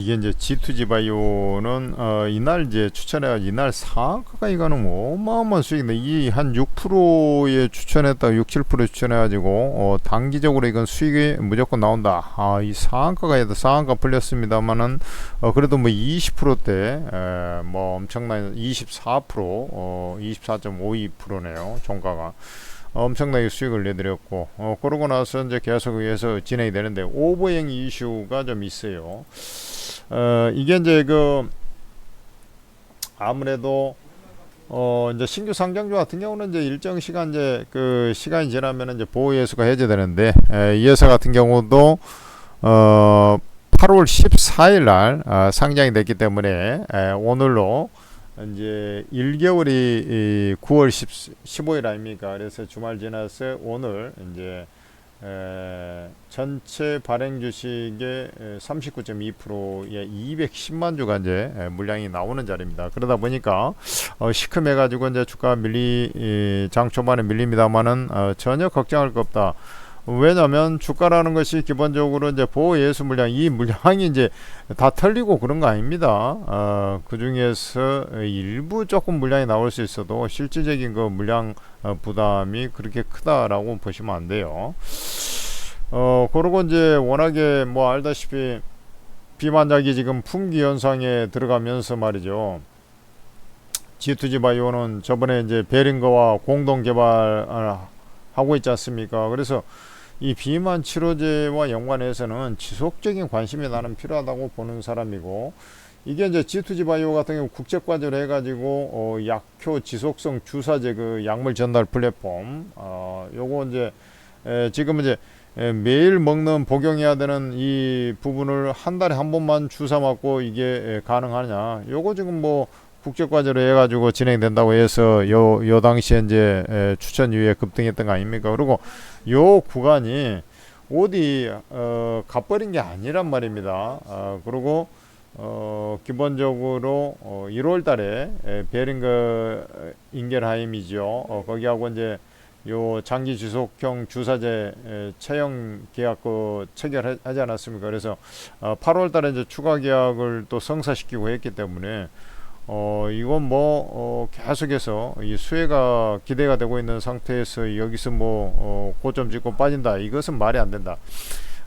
이게 이제 G2G 바이오는 어, 이날 이제 추천해가 이날 상한가가 이거는 뭐 어마어마한 수익인데 이 한 6%에 추천했다 6, 7% 추천해가지고 어, 단기적으로 이건 수익이 무조건 나온다. 아 이 상한가가 해도 상한가 풀렸습니다만은 어, 그래도 뭐 20%대 에, 뭐 엄청난 24% 어, 24.52%네요 종가가. 엄청나게 수익을 내드렸고 어, 그러고 나서 이제 계속해서 진행이 되는데 오버행 이슈가 좀 있어요. 어, 이게 이제 그 아무래도 어 이제 신규 상장주 같은 경우는 이제 일정 시간 이제 그 시간이 지나면 이제 보호 예수가 해제되는데 에, 이 회사 같은 경우도 어 8월 14일 날 아, 상장이 됐기 때문에 에, 오늘로 이제 1개월이 이 9월 10, 15일 아닙니까? 그래서 주말 지나서 오늘 이제 에, 전체 발행 주식의 39.2%의 210만 주가 이제 에, 물량이 나오는 자리입니다. 그러다 보니까 어, 시큼해 가지고 이제 주가 밀리 이, 장 초반에 밀립니다만은 어, 전혀 걱정할 거 없다. 왜냐하면 주가라는 것이 기본적으로 이제 보호 예수 물량 이 물량이 이제 다 털리고 그런 거 아닙니다. 어, 그 중에서 일부 조금 물량이 나올 수 있어도 실질적인 그 물량 어, 부담이 그렇게 크다라고 보시면 안 돼요. 어, 그러고 이제 워낙에 뭐 알다시피 비만작이 지금 품귀 현상에 들어가면서 말이죠. G2G 바이오는 저번에 이제 베링거와 공동 개발 아, 하고 있지 않습니까? 그래서 이 비만 치료제와 연관해서는 지속적인 관심이 나는 필요하다고 보는 사람이고 이게 이제 G2G 바이오 같은 경우 국제 과제로 해가지고 어, 약효 지속성 주사제 그 약물 전달 플랫폼 어, 요거 이제 에, 지금 이제 에, 매일 먹는 복용해야 되는 이 부분을 한 달에 한 번만 주사 맞고 이게 에, 가능하냐 요거 지금 뭐 국제과제로 해가지고 진행된다고 해서 요, 요 당시에 이제 에, 추천 이후에 급등했던 거 아닙니까? 그리고 요 구간이 어디 어, 값버린 게 아니란 말입니다. 어, 그리고 어, 기본적으로 어, 1월 달에 에, 베링거 인겔하임이죠. 어, 거기하고 이제 요 장기 지속형 주사제 에, 채용 계약 그 체결하지 않았습니까? 그래서 어, 8월 달에 이제 추가 계약을 또 성사시키고 했기 때문에 어 이건 뭐 어, 계속해서 이 수혜가 기대가 되고 있는 상태에서 여기서 뭐 어, 고점 찍고 빠진다 이것은 말이 안 된다.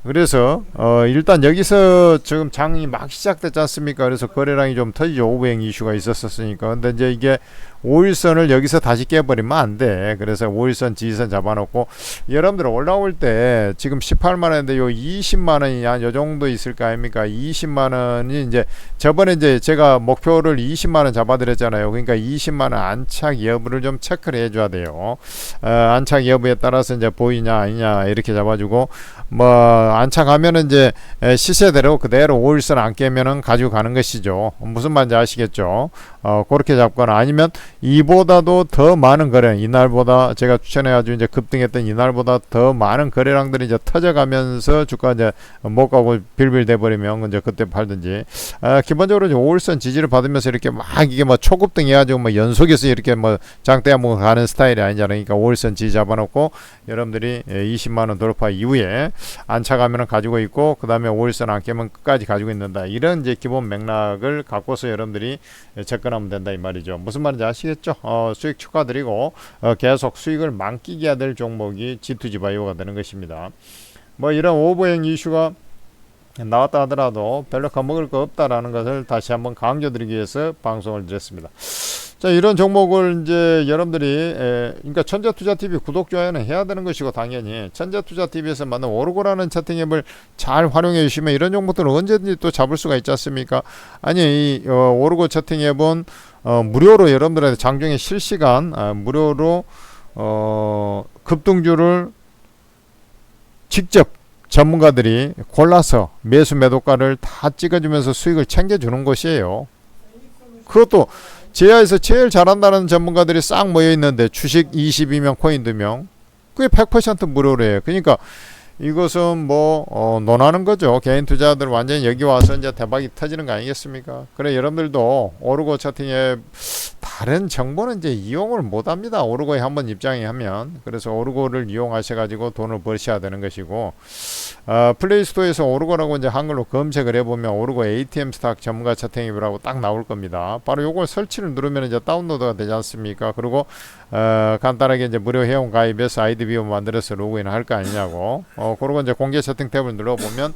그래서 어 일단 여기서 지금 장이 막 시작됐지 않습니까? 그래서 거래량이 좀 터지죠. 오버행 이슈가 있었었으니까. 근데 이제 이게 5일선을 여기서 다시 깨버리면 안 돼. 그래서 5일선 지지선 잡아놓고 여러분들 올라올 때 지금 18만 원인데 요 20만 원이 한 요 정도 있을 거 아닙니까? 20만 원이 이제 저번에 이제 제가 목표를 20만 원 잡아드렸잖아요. 그러니까 20만 원 안착 여부를 좀 체크를 해줘야 돼요. 어, 안착 여부에 따라서 이제 보이냐 아니냐 이렇게 잡아주고 뭐 안착하면은 이제 에, 시세대로 그대로 5일선 안 깨면은 가지고 가는 것이죠. 무슨 말인지 아시겠죠? 어, 그렇게 잡거나 아니면 이보다도 더 많은 거래 이날보다 제가 추천해가지고 이제 급등했던 이날보다 더 많은 거래량들이 이제 터져가면서 주가 이제 못 가고 빌빌 돼 버리면 이제 그때 팔든지 아, 기본적으로 이제 5일선 지지를 받으면서 이렇게 막 이게 뭐 초급등 해가지고 뭐 연속해서 이렇게 뭐 장대 한번 가는 스타일이 아니잖아요. 그러니까 5일선 지지 잡아놓고 여러분들이 20만원 돌파 이후에 안착하면 가지고 있고 그 다음에 5일선 안 깨면 끝까지 가지고 있는다. 이런 이제 기본 맥락을 갖고서 여러분들이 접근하면 된다 이 말이죠. 무슨 말인지 아시 겠죠? 어, 수익 축하드리고 어, 계속 수익을 만끽 해야 될 종목이 G2G 바이오가 되는 것입니다. 뭐 이런 오버행 이슈가 나왔다 하더라도 별로 겁먹을 거 없다라는 것을 다시 한번 강조드리기 위해서 방송을 드렸습니다. 자 이런 종목을 이제 여러분들이 에, 그러니까 천재투자TV 구독 좋아요는 해야 되는 것이고 당연히 천재투자TV에서 만든 오르고라는 채팅앱을 잘 활용해 주시면 이런 종목들은 언제든지 또 잡을 수가 있지 않습니까? 아니 이 어, 오르고 채팅앱은 어, 무료로 여러분들한테 장중에 실시간 아, 무료로 어, 급등주를 직접 전문가들이 골라서 매수 매도가를 다 찍어주면서 수익을 챙겨주는 것이에요. 그것도 제야에서 제일 잘한다는 전문가들이 싹 모여 있는데 주식 22명 코인 2명 그게 100% 무료래요. 그러니까 이것은 뭐 어, 논하는 거죠. 개인 투자들 완전히 여기 와서 이제 대박이 터지는 거 아니겠습니까? 그래 여러분들도 오르고 채팅에 다 다른 정보는 이제 이용을 못 합니다. 오르고에 한번 입장이 하면 그래서 오르고를 이용하셔 가지고 돈을 버셔야 되는 것이고 어, 플레이스토어에서 오르고라고 이제 한글로 검색을 해보면 오르고 ATM 스탁 전문가 채팅앱이라고 딱 나올 겁니다. 바로 요걸 설치를 누르면 이제 다운로드가 되지 않습니까? 그리고 어, 간단하게 이제 무료 회원 가입해서 아이디 비워 만들어서 로그인 할거 아니냐고. 어, 그리고 이제 공개 채팅 탭을 눌러보면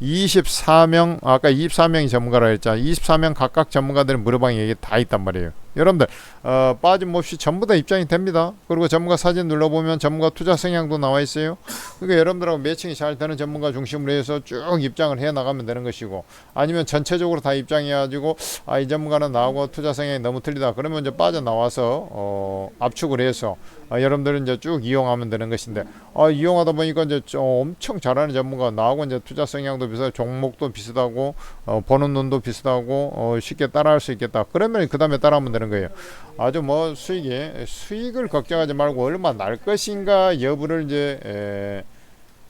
24명 아까 24명이 전문가라 했잖아. 24명 각각 전문가들의 무료방이 여기 다 있단 말이에요. 여러분들 어, 빠짐없이 전부 다 입장이 됩니다. 그리고 전문가 사진 눌러보면 전문가 투자 성향도 나와 있어요. 그러니까 여러분들하고 매칭이 잘 되는 전문가 중심으로 해서 쭉 입장을 해 나가면 되는 것이고 아니면 전체적으로 다 입장해가지고 아 이 전문가는 나하고 투자 성향이 너무 틀리다. 그러면 이제 빠져 나와서 어, 압축을 해서 아, 여러분들은 이제 쭉 이용하면 되는 것인데 아, 이용하다 보니까 이제 좀 엄청 잘하는 전문가 나하고 이제 투자 성향도 비슷하고 종목도 비슷하고 어, 버는 눈도 비슷하고 어, 쉽게 따라할 수 있겠다. 그러면 그 다음에 따라하면 되는 거예요. 아주 뭐 수익이 수익을 걱정하지 말고 얼마 날 것인가 여부를 이제 에,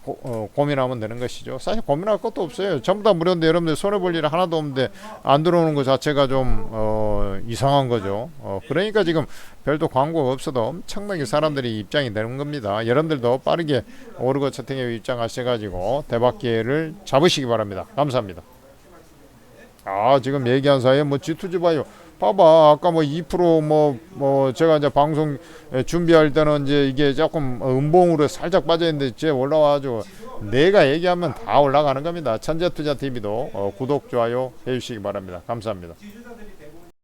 고, 어, 고민하면 되는 것이죠. 사실 고민할 것도 없어요. 전부 다 무료인데 여러분들 손해 볼 일 하나도 없는데 안 들어오는 것 자체가 좀 어, 이상한 거죠. 어, 그러니까 지금 별도 광고가 없어도 엄청나게 사람들이 입장이 되는 겁니다. 여러분들도 빠르게 오르고 채팅에 입장하셔가지고 대박 기회를 잡으시기 바랍니다. 감사합니다. 아 지금 얘기한 사이에 뭐 G2G 봐요. 봐봐 아까 뭐 2%뭐 뭐 제가 이제 방송 에, 준비할 때는 이제 이게 조금 음봉으로 살짝 빠져 있는데 이제 올라와가지고 내가 얘기하면 다 올라가는 겁니다. 천재투자 TV도 어, 구독 좋아요 해주시기 바랍니다. 감사합니다.